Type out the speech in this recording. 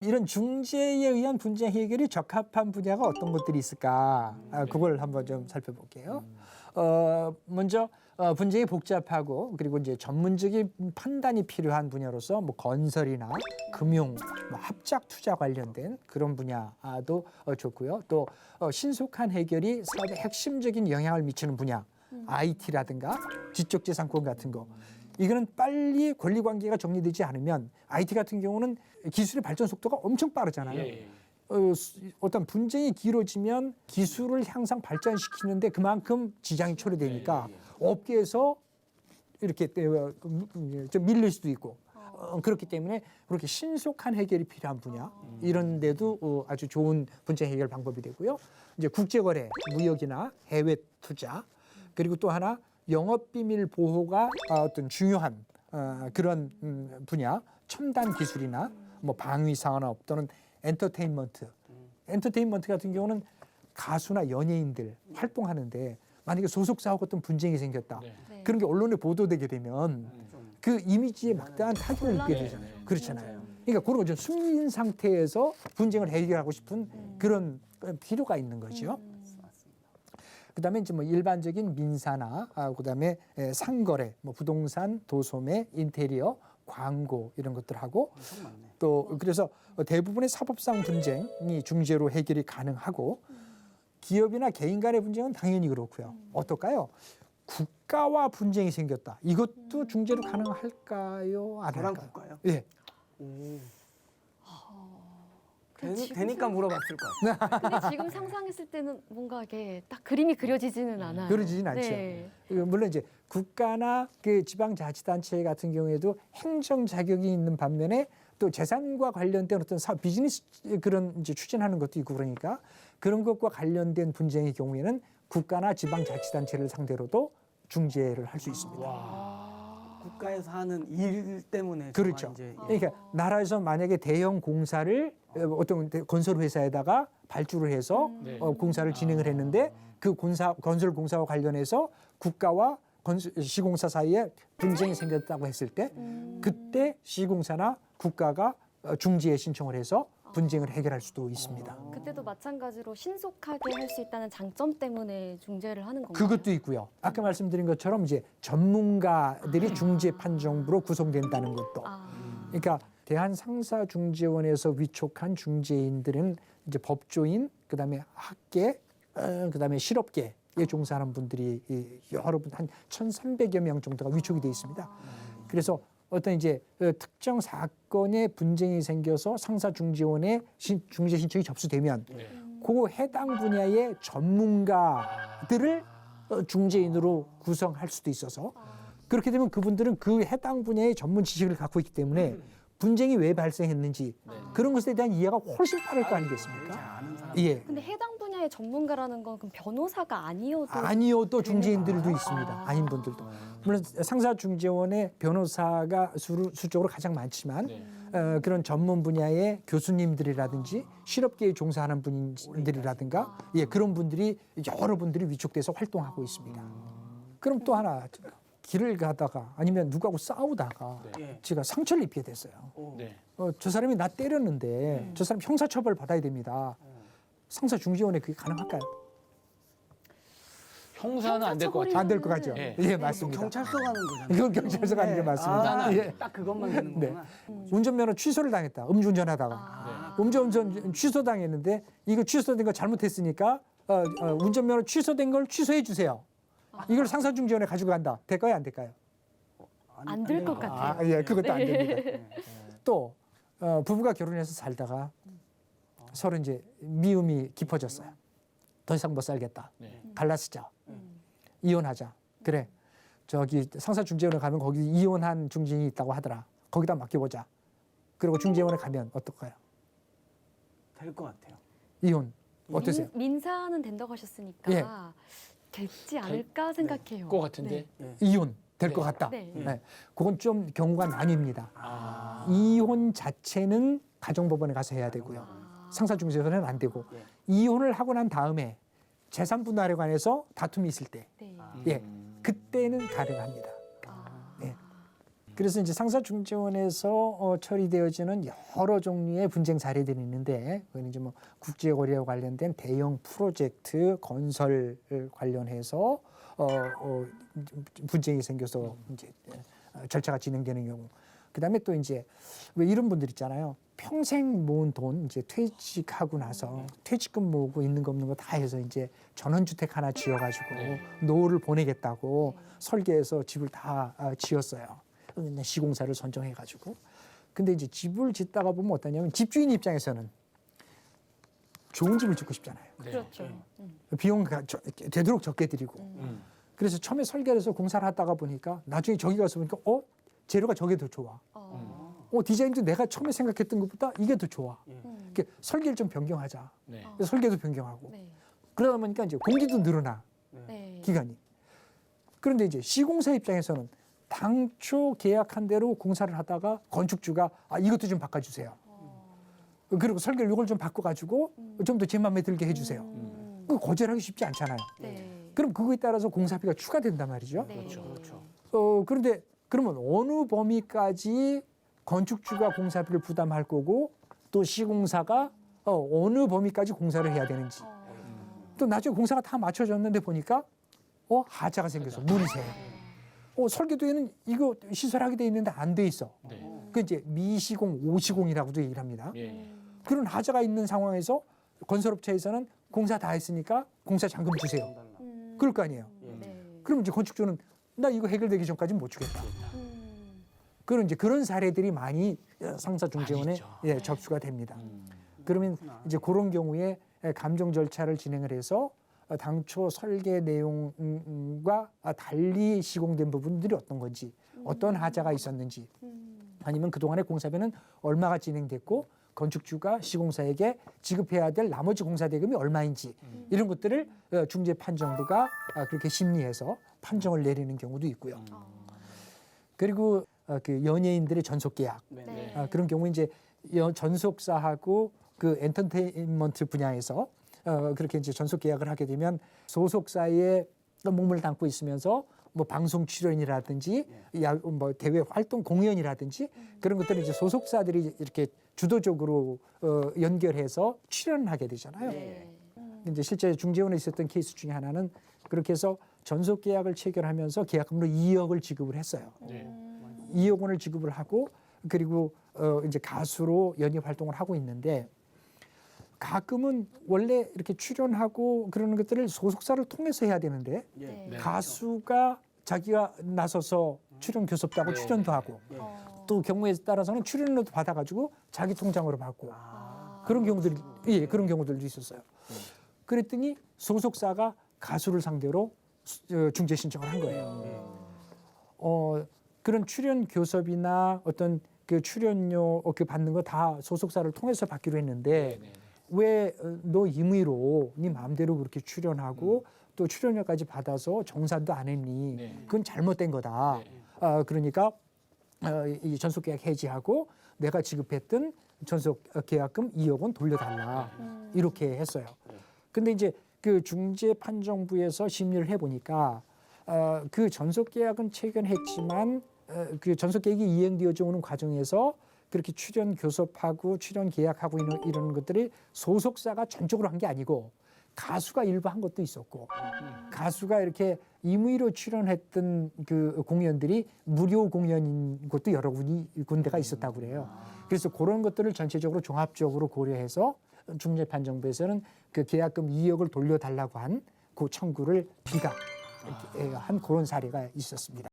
이런 중재에 의한 분쟁 해결이 적합한 분야가 어떤 것들이 있을까? 아, 그걸 한번 좀 살펴볼게요. 어, 먼저 어, 분쟁이 복잡하고 그리고 이제 전문적인 판단이 필요한 분야로서 뭐 건설이나 금융, 뭐 합작 투자 관련된 그런 분야도 어, 좋고요. 또 어, 신속한 해결이 사업에 핵심적인 영향을 미치는 분야, IT라든가 지적재산권 같은 거. 이거는 빨리 권리 관계가 정리되지 않으면 IT 같은 경우는 기술의 발전 속도가 엄청 빠르잖아요. 예. 어, 수- 어떤 분쟁이 길어지면 기술을 향상 발전시키는데 그만큼 지장이 초래되니까 업계에서 이렇게 어, 음, 좀 밀릴 수도 있고 어, 그렇기 때문에 그렇게 신속한 해결이 필요한 분야 이런 데도 어, 아주 좋은 분쟁 해결 방법이 되고요. 이제 국제 거래, 무역이나 해외 투자 그리고 또 하나 영업 비밀 보호가 어, 어떤 중요한 어, 그런 음, 분야, 첨단 기술이나 뭐 방위 산업 또는 엔터테인먼트. 엔터테인먼트 같은 경우는 가수나 연예인들 활동하는데 만약에 소속사하고 어떤 분쟁이 생겼다. 네. 네. 그런 게 언론에 보도되게 되면 그 이미지에 막대한 타격을 입게. 되잖아요. 그렇잖아요. 그러니까 그런 거죠. 숨긴 상태에서 분쟁을 해결하고 싶은 그런 필요가 있는 거죠. 그다음에 이제 뭐 일반적인 민사나 아, 그다음에 에, 상거래, 뭐 부동산, 도소매, 인테리어, 광고 이런 것들하고. 또 그래서 대부분의 사법상 분쟁이 중재로 해결이 가능하고 기업이나 개인 간의 분쟁은 당연히 그렇고요. 어떨까요? 국가와 분쟁이 생겼다. 이것도 중재로 가능할까요? 안 할까요? 국가요? 예. 오. 근데 되니, 되니까 물어봤을 것 같아요. 근데 지금 상상했을 때는 뭔가 이게 딱 그림이 그려지지는 않아요. 그려지진 않죠. 네. 그 물론 이제 국가나 그 지방자치단체 같은 경우에도 행정 자격이 있는 반면에 또 재산과 관련된 어떤 사업 비즈니스 그런 이제 추진하는 것도 있고 그러니까 그런 것과 관련된 분쟁의 경우에는 국가나 지방자치단체를 상대로도 중재를 할 수 있습니다. 국가에서 하는 일 때문에 그렇죠. 이제 그러니까 나라에서 만약에 대형 공사를 어, 어떤 건설 회사에다가 발주를 해서 네. 어, 공사를 진행을 했는데 그 공사 건설 공사와 관련해서 국가와 건설, 시공사 사이에 분쟁이 생겼다고 했을 때 그때 시공사나 국가가 어, 중지에 신청을 해서 분쟁을 해결할 수도 있습니다. 그때도 마찬가지로 신속하게 할 수 있다는 장점 때문에 중재를 하는 건가요? 그것도 있고요. 아까 말씀드린 것처럼 이제 전문가들이 중재 판정부로 구성된다는 것도. 아, 그러니까 대한상사중재원에서 위촉한 중재인들은 이제 법조인, 그다음에 학계, 어, 그다음에 실업계에 종사하는 분들이 이 여러 분한 1,300여 명 정도가 위촉이 돼 있습니다. 그래서 어떤 이제 어, 특정 사건의 분쟁이 생겨서 상사 중재원에 신- 중재 신청이 접수되면 네. 그 해당 분야의 전문가들을 어, 중재인으로 구성할 수도 있어서 그렇게 되면 그분들은 그 해당 분야의 전문 지식을 갖고 있기 때문에 분쟁이 왜 발생했는지 그런 것에 대한 이해가 훨씬 빠를 거 아니겠습니까? 아는 사람. 예. 근데 해당 전문가라는 건 그럼 변호사가 아니어도 아니어도 중재인들도 있습니다. 아닌 분들도. 물론 상사 중재원의 변호사가 수, 수적으로 가장 많지만 네. 어, 그런 전문 분야의 교수님들이라든지 실업계에 종사하는 분들이라든가 예 그런 분들이 여러 분들이 위촉돼서 활동하고 있습니다. 그럼 또 하나 길을 가다가 아니면 누구하고 싸우다가 예. 제가 상처를 입게 됐어요. 오. 네. 어, 저 사람이 나 때렸는데 저 사람 형사처벌 받아야 됩니다. 상사중재원에 그게 가능할까요? 형사는 안 될 것 같아요. 안 될 것 같죠. 예. 예, 뭐 맞습니다. 경찰서 가는 거잖아요. 이건 경찰서 가는 게 네. 맞습니다. 아, 예. 딱 그것만 되는 거구나. 운전면허 취소를 당했다. 음주운전하다가 아, 음주운전 취소당했는데 이거 취소된 거 잘못했으니까 어, 어, 운전면허 취소된 걸 취소해 주세요. 이걸 상사중재원에 가지고 간다. 될까요? 안 될까요? 안 될 것 같아요. 아, 예, 그것도 안 됩니다. 네. 또 어, 부부가 결혼해서 살다가 서로 이제 미움이 깊어졌어요. 더 이상 못 살겠다. 네. 갈라쓰자. 음. 이혼하자. 그래. 저기 상사중재원에 가면 거기 이혼한 중진이 있다고 하더라. 거기다 맡겨보자. 그리고 중재원에 가면 어떨까요? 될 것 같아요. 이혼 어떠세요? 민, 민사는 된다고 하셨으니까 예. 될지 않을까 생각해요. 것 같은데. 네. 이혼 될 것 네. 같다. 네. 네. 그건 좀 경우가 나뉩니다. 아. 이혼 자체는 가정법원에 가서 해야 되고요. 아. 상사중재원은 안 되고 예. 이혼을 하고 난 다음에 재산 분할에 관해서 다툼이 있을 때, 네. 예, 그때는 가능합니다. 아. 예. 그래서 이제 상사 중재원에서 어, 처리되어지는 여러 종류의 분쟁 사례들이 있는데 그건 이제 뭐 국제 거래와 관련된 대형 프로젝트 건설 관련해서 어, 어, 분쟁이 생겨서 이제 어, 절차가 진행되는 경우. 그다음에 또 이제 왜 이런 분들 있잖아요. 평생 모은 돈 이제 퇴직하고 나서 퇴직금 모으고 있는 거 없는 거 다 해서 이제 전원주택 하나 지어가지고 네. 노후를 보내겠다고 설계해서 집을 다 아, 지었어요. 시공사를 선정해가지고. 근데 이제 집을 짓다가 보면 어떠냐면 집주인 입장에서는 좋은 집을 짓고 싶잖아요. 네. 그렇죠. 네. 음. 비용 가 저- 되도록 적게 들이고. 음. 그래서 처음에 설계를 해서 공사를 하다가 보니까 나중에 저기 가서 보니까 어 재료가 저게 더 좋아. 어. 어 디자인도 내가 처음에 생각했던 것보다 이게 더 좋아. 음. 이렇게 설계를 좀 변경하자. 네. 어. 그래서 설계도 변경하고. 네. 그러다 보니까 이제 공기도 늘어나 네. 기간이. 그런데 이제 시공사 입장에서는 당초 계약한 대로 공사를 하다가 건축주가 아 이것도 좀 바꿔주세요. 어. 그리고 설계를 이걸 좀 바꿔가지고 음. 좀더 제 마음에 들게 해주세요. 음. 그 거절하기 쉽지 않잖아요. 네. 그럼 그거에 따라서 공사비가 추가된단 말이죠. 네. 그렇죠, 그렇죠. 어 그런데 그러면 어느 범위까지 건축주가 공사비를 부담할 거고 또 시공사가 어, 어느 범위까지 공사를 해야 되는지 어. 또 나중에 공사가 다 맞춰졌는데 보니까 어 하자가 생겨서 문이 새. 어 설계도에는 이거 시설하게 돼 있는데 안 돼 있어. 네. 그 이제 미시공, 오시공이라고도 얘기를 합니다. 예. 음. 그런 하자가 있는 상황에서 건설업체에서는 공사 다 했으니까 공사 잔금 주세요. 음. 그럴 거 아니에요. 네. 그럼 이제 건축주는 나 이거 해결되기 전까지 못 주겠다. 음. 그런 이제 그런 사례들이 많이 상사 많이 중재원에. 예, 접수가 됩니다. 음. 그러면 그렇구나. 이제 그런 경우에 감정 절차를 진행을 해서 어, 당초 설계 내용과 달리 시공된 부분들이 어떤 건지 어떤 하자가 있었는지 음. 아니면 그동안의 공사비는 얼마가 진행됐고 건축주가 시공사에게 지급해야 될 나머지 공사 대금이 얼마인지 이런 것들을 어, 중재 판정부가 아, 그렇게 심리해서 판정을 내리는 경우도 있고요. 음. 어. 그리고 어, 그 연예인들의 전속 계약 네. 네. 아, 그런 경우 이제 여- 전속사하고 그 엔터테인먼트 분야에서 어, 그렇게 이제 전속 계약을 하게 되면 소속사의 몸을 담고 있으면서 뭐 방송 출연이라든지 야, 뭐 대외 활동 공연이라든지 그런 것들을 이제 소속사들이 이렇게 주도적으로 어, 연결해서 출연을 하게 되잖아요. 네. 음. 이제 실제 중재원에 있었던 케이스 중에 하나는 그렇게 해서 전속 계약을 체결하면서 계약금으로 2억을 지급을 했어요. 네. 음. 2억 원을 지급을 하고 그리고 어 이제 가수로 연예 활동을 하고 있는데 가끔은 원래 이렇게 출연하고 그러는 것들을 소속사를 통해서 해야 되는데 예. 네. 네. 가수가 자기가 나서서 출연 교섭도 하고 네. 출연도 하고 예. 어. 또 경우에 따라서는 출연료도 받아가지고 자기 통장으로 받고 아. 그런 경우들이 예 그런 경우들도 있었어요. 네. 그랬더니 소속사가 가수를 상대로 중재 신청을 한 거예요. 예. 어 그런 출연 교섭이나 어떤 그 출연료 어, 그 받는 거 다 소속사를 통해서 받기로 했는데 네. 네. 왜너 임의로 네 마음대로 그렇게 출연하고 또 출연료까지 받아서 정산도 안 했니? 네. 그건 잘못된 거다. 네. 아 그러니까 어, 이 전속 계약 해지하고 내가 지급했던 전속 계약금 2억 원 돌려달라 음. 이렇게 했어요. 근데 이제 그 중재 판정부에서 심리를 해보니까 어, 그 전속 계약은 체결했지만 어, 그 전속 계약이 이행되어져 오는 과정에서 그렇게 출연 교섭하고 출연 계약하고 이런, 이런 것들이 소속사가 전적으로 한 게 아니고 가수가 일부 한 것도 있었고 가수가 이렇게 임의로 출연했던 그 공연들이 무료 공연인 곳도 여러 군이 군데가 있었다고 그래요. 그래서 그런 것들을 전체적으로 종합적으로 고려해서 중재판 정부에서는 그 계약금 2억을 돌려달라고 한 그 청구를 비각한 그런 사례가 있었습니다.